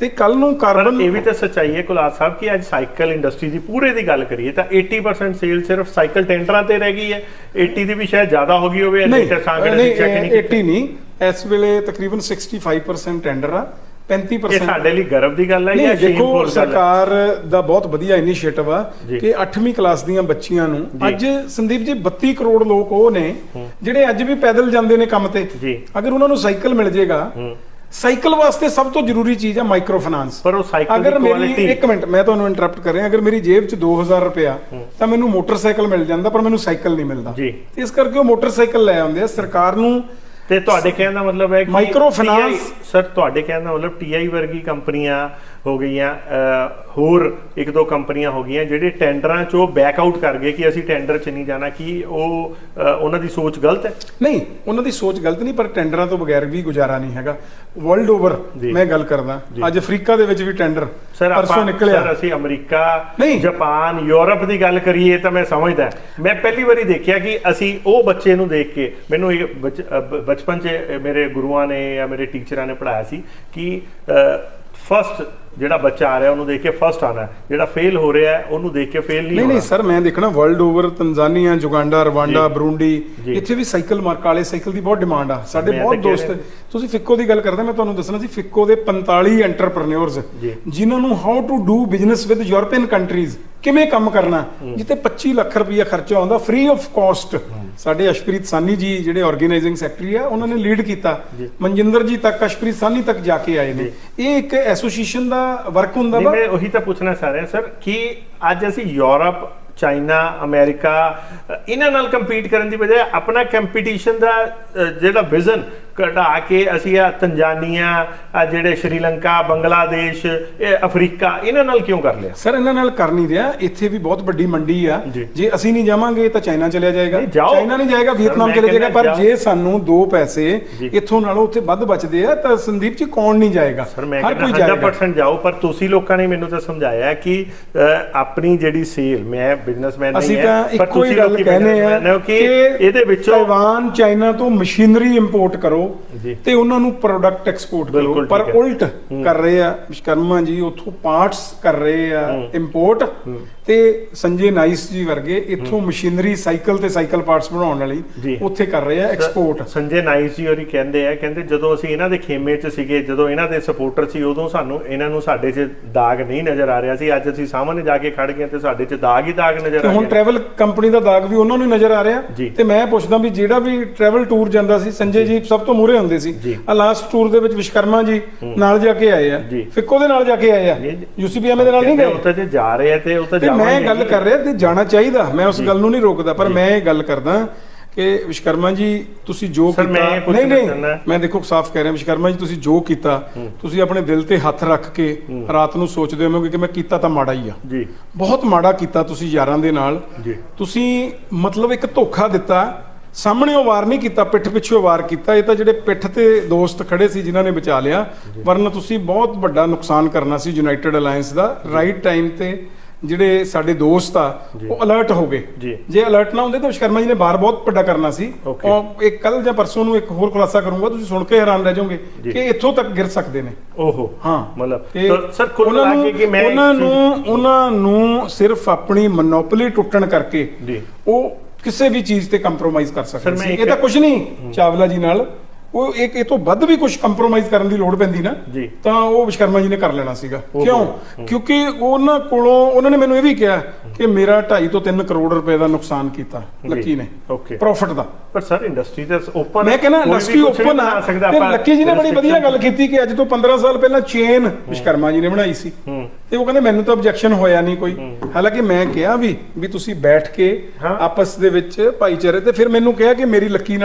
ਤੇ ਕੱਲ ਨੂੰ ਪਰ ਕਾਰਬਨ ਇਹ ਵੀ ਤਾਂ ਸੱਚਾਈ ਹੈ ਕੁਲਾਰ ਸਾਹਿਬ ਕਿ ਅੱਜ ਸਾਈਕਲ ਇੰਡਸਟਰੀ ਦੀ ਪੂਰੇ ਦੀ ਗੱਲ ਕਰੀਏ ਤਾਂ 80% ਸੇਲ ਸਿਰਫ ਸਾਈਕਲ ਟੈਂਡਰਾਂ ਤੇ ਰਹਿ ਗਈ ਹੈ। 80 ਦੀ ਵੀ ਸ਼ਾਇਦ ਜ਼ਿਆਦਾ ਹੋ ਗਈ ਹੋਵੇ ਲੇਟਰ ਸਾਂਗੜ ਨਹੀਂ ਚੈੱਕ ਨਹੀਂ ਕੀਤਾ। 80 ਨਹੀਂ ਇਸ ਵੇਲੇ ਤਕਰੀਬਨ 65% ਟੈਂਡਰ ਆ। ਇਹ 35% ਸਾਡੇ ਲਈ ਗਰਵ ਦੀ ਗੱਲ ਹੈ ਜਾਂ ਦੇਖੋ ਹੈ? ਸਰਕਾਰ ਦਾ ਬਹੁਤ ਵਧੀਆ ਇਨੀਸ਼ੀਏਟਿਵ ਆ। ਕਿ 8ਵੀਂ ਕਲਾਸ ਦੀਆਂ ਬੱਚੀਆਂ ਨੂੰ। ਅੱਜ ਸੰਦੀਪ ਜੀ 32 ਕਰੋੜ ਲੋਕ ਉਹ ਨੇ ਜਿਹੜੇ ਅੱਜ ਵੀ ਪੈਦਲ ਜਾਂਦੇ ਨੇ ਕੰਮ ਤੇ ਅਗਰ ਉਹਨਾਂ ਨੂੰ ਸਾਈਕਲ ਮਿਲ ਜੇਗਾ ਹੂੰ। ਸਾਈਕਲ ਵਾਸਤੇ ਸਭ ਤੋਂ ਜ਼ਰੂਰੀ ਚੀਜ਼ ਆ ਮਾਈਕ੍ਰੋ ਫਾਈਨਾਂਸ ਪਰ ਉਹ ਸਾਈਕਲ ਦੀ ਮੇਰੀ ਕੁਆਲਿਟੀ ਇੱਕ ਮਿੰਟ ਮੈਂ ਤੁਹਾਨੂੰ ਇੰਟਰਰਪਟ ਕਰ ਰਿਹਾ ਅਗਰ ਮੇਰੀ ਜੇਬ 'ਚ 2000 ਰੁਪਇਆ ਤਾਂ ਮੈਨੂੰ ਮੋਟਰਸਾਈਕਲ ਮਿਲ ਜਾਂਦਾ ਪਰ ਮੈਨੂੰ ਸਾਈਕਲ ਨਹੀਂ ਮਿਲਦਾ ਜੀ। ਇਸ ਕਰਕੇ ਉਹ ਮੋਟਰਸਾਈਕਲ ਲੈ ਆਉਂਦੇ ਆ ਸਰਕਾਰ ਨੂੰ ਤੇ ਤੁਹਾਡੇ ਕਹਿਣ ਦਾ ਮਤਲਬ ਹੈ ਕਿ finance- TI ਸਰ ਤੁਹਾਡੇ ਕਹਿਣ ਦਾ ਮਤਲਬ ਟੀਆਈ ਵਰਗੀ ਕੰਪਨੀਆਂ ਹੋ ਗਈਆਂ ਹੋਰ ਇੱਕ ਦੋ ਕੰਪਨੀਆਂ ਹੋ ਗਈਆਂ ਜਿਹੜੇ ਟੈਂਡਰਾਂ ਚੋਂ ਬੈਕ ਆਊਟ ਕਰ ਗਏ ਕਿ ਅਸੀਂ ਟੈਂਡਰ 'ਚ ਨਹੀਂ ਜਾਣਾ ਕਿ ਉਹ ਉਹਨਾਂ ਦੀ ਸੋਚ ਗਲਤ ਹੈ? ਨਹੀਂ ਉਹਨਾਂ ਦੀ ਸੋਚ ਗਲਤ ਨਹੀਂ ਪਰ ਟੈਂਡਰਾਂ ਤੋਂ ਬਗੈਰ ਵੀ ਗੁਜ਼ਾਰਾ ਨਹੀਂ ਹੈਗਾ। World over. ਮੈਂ ਗੱਲ ਕਰਦਾ। ਅੱਜ ਅਫਰੀਕਾ ਦੇ ਵਿੱਚ ਵੀ ਟੈਂਡਰ ਸਰ ਪਰਸੋਂ ਆਪਾਂ ਨਿਕਲਿਆ ਸਰ ਅਸੀਂ ਅਮਰੀਕਾ। ਜਾਪਾਨ ਯੂਰਪ ਦੀ ਗੱਲ ਕਰੀਏ ਤਾਂ ਮੈਂ ਸਮਝਦਾ ਮੈਂ ਪਹਿਲੀ ਵਾਰੀ ਦੇਖਿਆ ਕਿ ਅਸੀਂ ਉਹ ਬੱਚੇ ਨੂੰ ਦੇਖ ਕੇ ਮੈਨੂੰ ਇਹ ਬਚਪਨ 'ਚ ਮੇਰੇ ਗੁਰੂਆਂ ਨੇ ਜਾਂ ਮੇਰੇ ਟੀਚਰਾਂ ਨੇ ਪੜਾਇਆ ਸੀ ਕਿ ਫਸਟ ਜਿਹੜਾ ਬੱਚਾ ਆ ਰਿਹਾ ਉਹਨੂੰ ਦੇਖ ਕੇ ਫਸਟ ਆਣਾ ਹੈ। ਜਿਹੜਾ ਫੇਲ ਹੋ ਰਿਹਾ ਉਹਨੂੰ ਦੇਖ ਕੇ ਫੇਲ ਨਹੀਂ ਨਹੀਂ ਹੋਣਾ ਨਹੀਂ ਸਰ ਮੈਂ ਦੇਖਣਾ world over Tanzania Uganda Rwanda. Burundi. ਇੱਥੇ ਵੀ ਸਾਈਕਲ ਮਾਰ ਕਾਲੇ ਸਾਈਕਲ ਦੀ ਬਹੁਤ ਡਿਮਾਂਡ ਆ ਸਾਡੇ ਬਹੁਤ ਦੋਸਤ। ਤੁਸੀਂ ਫਿੱਕੋ ਦੀ ਗੱਲ ਕਰਦੇ ਮੈਂ ਤੁਹਾਨੂੰ ਦੱਸਣਾ ਸੀ ਫਿੱਕੋ ਦੇ 45 ਐਂਟਰਪ੍ਰੈਨਿਓਰਸ। ਜਿਨ੍ਹਾਂ ਨੂੰ how to do business with European countries ਕਿਵੇਂ ਕੰਮ ਕਰਨਾ ਜਿੱਤੇ 25 ਲੱਖ ਰੁਪਈਆ ਖਰਚਾ ਆਉਂਦਾ ਫ੍ਰੀ ਆਫ ਕਾਸਟ ਸਾਡੇ ਅਸ਼ਪ੍ਰੀਤ ਸਾਨੀ ਜੀ ਜਿਹੜੇ ਆਰਗੇਨਾਈਜ਼ਿੰਗ ਸੈਕਟਰੀ ਆ ਉਹਨਾਂ ਨੇ ਲੀਡ ਕੀਤਾ। ਮਨਜਿੰਦਰ ਜੀ ਤੱਕ ਅਸ਼ਪ੍ਰੀਤ ਸਾਨੀ ਤੱਕ ਜਾ ਕੇ ਆਏ ਨੇ। ਇਹ ਇੱਕ ਐਸੋਸੀਏਸ਼ਨ ਦਾ ਵਰਕ ਹੁੰਦਾ ਵਾ। ਮੈਂ ਉਹੀ ਤਾਂ ਪੁੱਛਣਾ ਚਾਹ ਰਿਹਾ ਸਰ ਕਿ ਅੱਜ ਅਸੀਂ ਯੂਰਪ ਚਾਈਨਾ ਅਮਰੀਕਾ ਇਹਨਾਂ ਨਾਲ ਕੰਪੀਟ ਕਰਨ ਦੀ ਬਜਾਏ ਆਪਣਾ ਕੰਪੀਟੀਸ਼ਨ ਦਾ ਜਿਹੜਾ ਵਿਜ਼ਨ ਘਟਾ ਕੇ ਅਸੀਂ ਆ ਤੰਜਾਨੀਆ ਆ ਜਿਹੜੇ ਸ਼੍ਰੀਲੰਕਾ ਬੰਗਲਾਦੇਸ਼ ਇਹ ਅਫਰੀਕਾ ਇਹਨਾਂ ਨਾਲ ਕਿਉਂ ਕਰ ਲਿਆ ਸਰ ਇਹਨਾਂ ਨਾਲ ਕਰ ਨਹੀਂ ਰਿਹਾ ਇੱਥੇ ਵੀ ਬਹੁਤ ਵੱਡੀ ਮੰਡੀ ਆ ਜੀ। ਅਸੀਂ ਨਹੀਂ ਜਾਵਾਂਗੇ ਤਾਂ ਚਾਈਨਾ ਚਲਿਆ ਜਾਏਗਾ। ਚਾਈਨਾ ਨਹੀਂ ਜਾਏਗਾ ਵੀਅਤਨਾਮ ਚਲੇ ਜਾਏਗਾ ਪਰ। ਜੇ ਸਾਨੂੰ ਦੋ ਪੈਸੇ। ਇੱਥੋਂ ਨਾਲੋਂ ਉੱਥੇ ਵੱਧ ਬਚਦੇ ਆ ਤਾਂ ਸੰਦੀਪ ਜੀ ਕੌਣ ਨਹੀਂ ਜਾਏਗਾ ਸਰ ਮੈਂ ਹਰ ਕੋਈ ਜਾਏਗਾ 100% ਜਾਓ ਪਰ ਤੁਸੀਂ ਲੋਕਾਂ ਨੇ ਮੈਨੂੰ ਤਾਂ ਸਮਝਾਇਆ ਕਿ ਆਪਣੀ ਜਿਹੜੀ ਸੇਲ ਮੈਂ ਬਿਜ਼ਨਸਮੈਨ ਨਹੀਂ ਹੈ ਪਰ ਤੁਸੀਂ ਗੱਲ ਲੋਕੀ ਕਹਿੰਦੇ ਆ ਕਿ ਇਹਦੇ ਵਿੱਚੋਂ ਤਾਈਵਾਨ ਚਾਈਨਾ ਤੋਂ ਮਸ਼ੀਨਰੀ ਇੰਪੋਰਟ ਕਰੋ ਜੀ। ਤੇ ਉਹਨਾਂ ਨੂੰ ਪ੍ਰੋਡਕਟ ਐਕਸਪੋਰਟ ਕਰੋ। ਪਰ। ਉਲਟ ਕਰ ਰਹੇ ਆ ਵਿਸ਼ਕਰਮਾ ਜੀ ਉੱਥੋਂ ਪਾਰਟਸ ਕਰ ਰਹੇ ਆ ਇੰਪੋਰਟ ਤੇ ਸੰਜੇ ਨਾਈਸ ਜੀ ਵਰਗੇ ਇੱਥੋਂ ਮਸ਼ੀਨਰੀ ਸਾਈਕਲ ਤੇ ਸਾਈਕਲ ਪਾਰਟਸ ਬਣਾਉਣ ਵਾਲੀ। ਉੱਥੇ ਕਰ ਰਹੇ ਆ ਐਕਸਪੋਰਟ ਸੰਜੇ ਨਾਈਸ ਜੀ ਹੋਰੀ ਕਹਿੰਦੇ ਆ ਕਹਿੰਦੇ ਜਦੋਂ ਅਸੀਂ ਇਹਨਾਂ ਦੇ ਖੇਮੇ 'ਚ ਸੀਗੇ ਜਦੋਂ ਇਹਨਾਂ ਦੇ ਸਪੋਰਟਰ ਸੀ ਉਦੋਂ ਸਾਨੂੰ ਇਹਨਾਂ ਨੂੰ ਸਾਡੇ 'ਚ ਦਾਗ ਨਹੀਂ ਨਜ਼ਰ ਆ ਰਿਹਾ ਸੀ। ਅੱਜ ਅਸੀਂ ਸਾਹਮਣੇ ਜਾ ਕੇ ਖੜ ਗਏ ਤੇ ਸਾਡੇ ਚ ਦਾਗ ਹੀ ਦਾਗ ਨਜ਼ਰ ਆ ਹੁਣ ਰਿਹਾ ਟਰੈਵਲ ਕੰਪਨੀ ਦਾ ਦਾਗ ਵੀ ਉਹਨਾਂ ਨੂੰ ਨਜ਼ਰ ਆ ਰਿਹਾ। ਤੇ ਮੈਂ ਪੁੱਛਦਾ ਵੀ ਜਿਹੜਾ ਵੀ ਟਰੈਵਲ ਟੂਰ ਜਾਂਦਾ ਸੀ ਸੰਜੇ ਜੀ ਸਭ ਤੋਂ ਮੂਹਰੇ ਹੁੰਦੇ ਸੀ। ਆ ਲਾਸਟ ਟੂਰ ਦੇ ਵਿੱਚ ਵਿਸ਼ਕਰਮਾ ਜੀ ਨਾਲ ਜਾ ਕੇ ਆਏ ਆ। ਫਿੱਕੋ ਦੇ ਨਾਲ ਜਾ ਕੇ ਆਏ ਆ। ਯੂਸੀਪੀਐਮ ਦੇ ਨਾਲ ਨਹੀਂ ਗਏ? ਉੱਥੇ ਜੇ ਜਾ ਰਹੇ ਆ ਤੇ ਤਾਂ ਤੇ ਮੈਂ ਜਾਵਾਂਗੇ ਗੱਲ। ਕਰ ਰਿਹਾ ਤੇ ਜਾਣਾ ਚਾਹੀਦਾ। ਮੈਂ ਉਸ ਗੱਲ ਨੂੰ ਨਹੀਂ ਰੋਕਦਾ ਪਰ ਮੈਂ ਇਹ ਗੱਲ ਕਰਦਾ ਕਿ ਵਿਸ਼ਕਰਮਾ ਜੀ ਤੁਸੀਂ ਜੋ ਕੀਤਾ ਨਹੀਂ। ਨਹੀਂ ਮੈਂ ਦੇਖੋ ਸਾਫ਼ ਕਹਿ ਰਿਹਾ ਵਿਸ਼ਕਰਮਾ ਜੀ ਤੁਸੀਂ ਜੋ ਕੀਤਾ ਤੁਸੀਂ ਆਪਣੇ ਦਿਲ ਤੇ ਹੱਥ ਰੱਖ ਕੇ ਰਾਤ ਨੂੰ ਸੋਚਦੇ ਹੋਵੋਗੇ ਕਿ ਮੈਂ ਕੀਤਾ ਤਾਂ ਮਾੜਾ ਹੀ ਆ। ਜੀ। ਬਹੁਤ ਮਾੜਾ ਕੀਤਾ ਤੁਸੀਂ ਯਾਰਾਂ ਦੇ ਨਾਲ। ਜੀ। ਤੁਸੀਂ ਮਤਲਬ ਇੱਕ ਧੋਖਾ ਦਿੱਤਾ ਸਾਹਮਣੇ ਉਹ ਵਾਰ ਨਹੀਂ ਕੀਤਾ ਪਿੱਠ ਪਿੱਛੇ ਵਾਰ ਕੀਤਾ ਇਹ ਤਾਂ ਜਿਹੜੇ ਪਿੱਠ ਤੇ ਦੋਸਤ ਖੜੇ ਸੀ ਜਿਨ੍ਹਾਂ ਨੇ ਬਚਾ ਲਿਆ ਵਰਨਾ ਤੁਸੀਂ ਬਹੁਤ ਵੱਡਾ ਨੁਕਸਾਨ ਕਰਨਾ ਸੀ ਯੂਨਾਈਟਿਡ ਅਲਾਈਅੰਸ ਦਾ ਰਾਈਟ ਟਾਈਮ ਤੇ ਜਿਹੜੇ ਸਾਡੇ ਦੋਸਤ ਆ। ਉਹ ਅਲਰਟ ਹੋ ਗਏ ਜੀ। ਅਲਰਟ ਨਾ ਹੁੰਦੇ ਤਾਂ ਵਿਸ਼ਕਰਮਾ ਜੀ ਨੇ ਬਾਰ ਬਹੁਤ ਵੱਡਾ ਕਰਨਾ ਸੀ. ਔਰ ਇੱਕ ਕੱਲ ਜਾਂ ਪਰਸੋਂ ਨੂੰ ਇੱਕ ਹੋਰ ਖੁਲਾਸਾ ਕਰੂੰਗਾ ਤੁਸੀਂ ਸੁਣ ਕੇ ਹੈਰਾਨ ਰਹਿ ਜਾਓਗੇ। ਕਿ ਇੱਥੋਂ ਤੱਕ ਗਿਰ ਸਕਦੇ ਨੇ ਓਹੋ ਹਾਂ ਮਤਲਬ ਸਰ ਕੁੱਲ ਮਿਲਾ ਕੇ ਕਿ ਮੈਂ ਉਹਨਾਂ ਨੂੰ ਉਹਨਾਂ ਨੂੰ ਸਿਰਫ ਆਪਣੀ ਮੋਨੋਪੋਲੀ ਟੁੱਟਣ ਕਰਕੇ ਜੀ ਉਹ ਕਿਸੇ ਵੀ ਚੀਜ਼ ਤੇ ਕੰਪਰੋਮਾਈਜ਼ ਕਰ ਸਕਦੇ ਸੀ। ਇਹ ਤਾਂ ਕੁਝ ਨਹੀਂ। ਚਾਵਲਾ ਜੀ ਨਾਲ ਉਹ ਇੱਕ ਇਹ ਤੋਂ ਵੱਧ ਵੀ ਕੁਝ ਕੰਪਰੋਮਾਈਜ਼ ਕਰਨ ਦੀ ਲੋੜ ਪੈਂਦੀ ਨਾ ਜੀ। ਤਾਂ ਉਹ ਵਿਸ਼ਕਰਮਾ ਜੀ ਨੇ ਕਰ ਲੈਣਾ ਸੀਗਾ। ਕਿਉਂ? ਕਿਉਂਕਿ ਉਹਨਾਂ ਕੋਲੋਂ ਉਹਨਾਂ ਨੇ ਮੈਨੂੰ ਇਹ ਵੀ ਕਿਹਾ ਕਿ ਮੇਰਾ 2.5 ਤੋਂ 3 ਕਰੋੜ ਰੁਪਏ ਦਾ ਨੁਕਸਾਨ ਕੀਤਾ। ਲੱਕੀ ਨੇ. ਪ੍ਰੋਫਿਟ ਦਾ। ਪਰ ਸਰ ਇੰਡਸਟਰੀ ਤਾਂ ਓਪਨ ਮੈਂ ਕਹਿੰਦਾ ਇੰਡਸਟਰੀ ਓਪਨ ਆ। ਤੇ ਲੱਕੀ ਜੀ ਨੇ ਬੜੀ ਵਧੀਆ ਗੱਲ ਕੀਤੀ ਕਿ ਅੱਜ ਤੋਂ 15 ਸਾਲ ਪਹਿਲਾਂ ਚੇਨ ਵਿਸ਼ਕਰਮਾ ਜੀ ਨੇ ਬਣਾਈ ਸੀ। ਤੇ ਉਹ ਕਹਿੰਦੇ ਮੈਨੂੰ ਤਾਂ ਆਬਜੈਕਸ਼ਨ ਹੋਇਆ ਨਹੀਂ ਕੋਈ। ਹਾਲਾਂਕਿ ਮੈਂ ਕਿਹਾ ਵੀ ਵੀ ਤੁਸੀਂ ਬੈਠ ਕੇ ਹਾਂ। ਆਪਸ ਦੇ ਵਿੱਚ ਭਾਈਚਾਰੇ ਤੇ ਫਿਰ ਮੈਨੂੰ ਕਿਹਾ ਕਿ ਮੇਰੀ ਲੱਕੀ ਨਾਲ